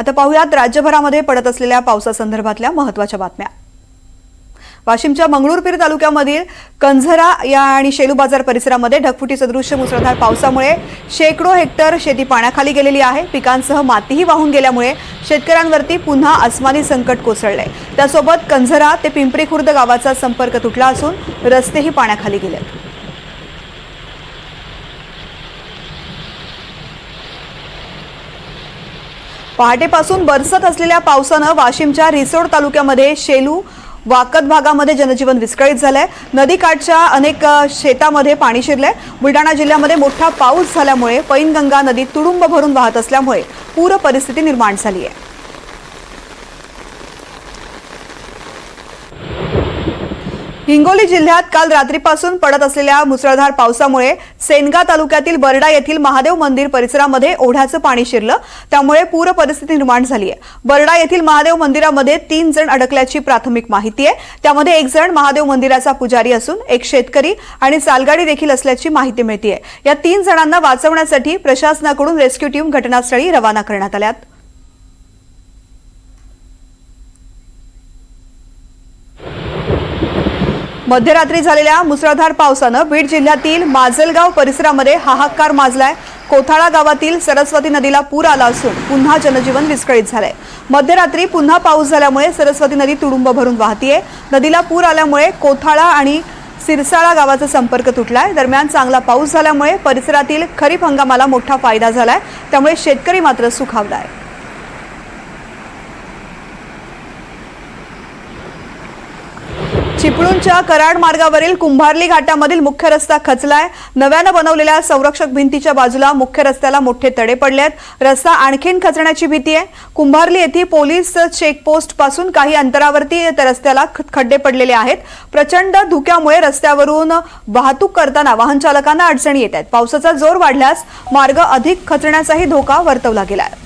आता पाहुयात राज्यभरामध्ये पडत असलेल्या पावसासंदर्भातल्या महत्त्वाच्या बातम्या. वाशिमच्या मंगळूरपीर तालुक्यामधील कंझरा या आणि शेलू बाजार परिसरामध्ये ढगफुटी सदृश्य मुसळधार पावसामुळे शेकडो हेक्टर शेती पाण्याखाली गेलेली आहे. पिकांसह मातीही वाहून गेल्यामुळे शेतकऱ्यांवरती पुन्हा अस्मानी संकट कोसळले त्यासोबत कंझरा ते पिंपरी खुर्द गावाचा संपर्क तुटला असून रस्तेही पाण्याखाली गेले पहाटेपासून बरसत असलेल्या पावसानं वाशिमच्या रिसोड तालुक्यामध्ये शेलू वाकत भागामध्ये जनजीवन विस्कळीत झालंय. नदीकाठच्या अनेक शेतामध्ये पाणी शिरलंय. बुलढाणा जिल्ह्यामध्ये मोठा पाऊस झाल्यामुळे पैनगंगा नदी तुडुंब भरून वाहत असल्यामुळे पूर परिस्थिती निर्माण झाली आहे हिंगोली जिल्ह्यात काल रात्रीपासून पडत असलेल्या मुसळधार पावसामुळे सेनगा तालुक्यातील बरडा येथील महादेव मंदिर परिसरामध्ये ओढ्याचं पाणी शिरलं. त्यामुळे पूर परिस्थिती निर्माण झाली आहे बरडा येथील महादेव मंदिरामध्ये तीन जण अडकल्याची प्राथमिक माहिती आहे. त्यामध्ये एक जण महादेव मंदिराचा पुजारी असून एक शेतकरी आणि सालगाडी देखील असल्याची माहिती मिळते या तीन जणांना वाचवण्यासाठी प्रशासनाकडून रेस्क्यू टीम घटनास्थळी रवाना करण्यात आल्यात. मध्यरात्री झालेल्या मुसळधार पावसानं बीड जिल्ह्यातील माजलगाव परिसरामध्ये हाहाकार माजलाय. कोथाळा गावातील सरस्वती नदीला पूर आला असून पुन्हा जनजीवन विस्कळीत झालंय. मध्यरात्री पुन्हा पाऊस झाल्यामुळे सरस्वती नदी तुडुंब भरून वाहतीये. नदीला पूर आल्यामुळे कोथाळा आणि सिरसाळा गावाचा संपर्क तुटलाय. दरम्यान चांगला पाऊस झाल्यामुळे परिसरातील खरीप हंगामाला मोठा फायदा झालाय. त्यामुळे शेतकरी मात्र सुखावलाय. चिपळूणच्या कराड मार्गावरील कुंभारली घाटामधील मुख्य रस्ता खचलाय. नव्यानं बनवलेल्या संरक्षक भिंतीच्या बाजूला मुख्य रस्त्याला मोठे तडे पडले आहेत. रस्ता आणखीन खचण्याची भीती आहे. कुंभारली येथे पोलीस चेकपोस्टपासून काही अंतरावरती त्या रस्त्याला ख- खड्डे पडलेले आहेत. प्रचंड धुक्यामुळे रस्त्यावरून वाहतूक करताना वाहन चालकांना अडचणी येत आहेत. पावसाचा जोर वाढल्यास मार्ग अधिक खचण्याचाही धोका वर्तवला गेला आहे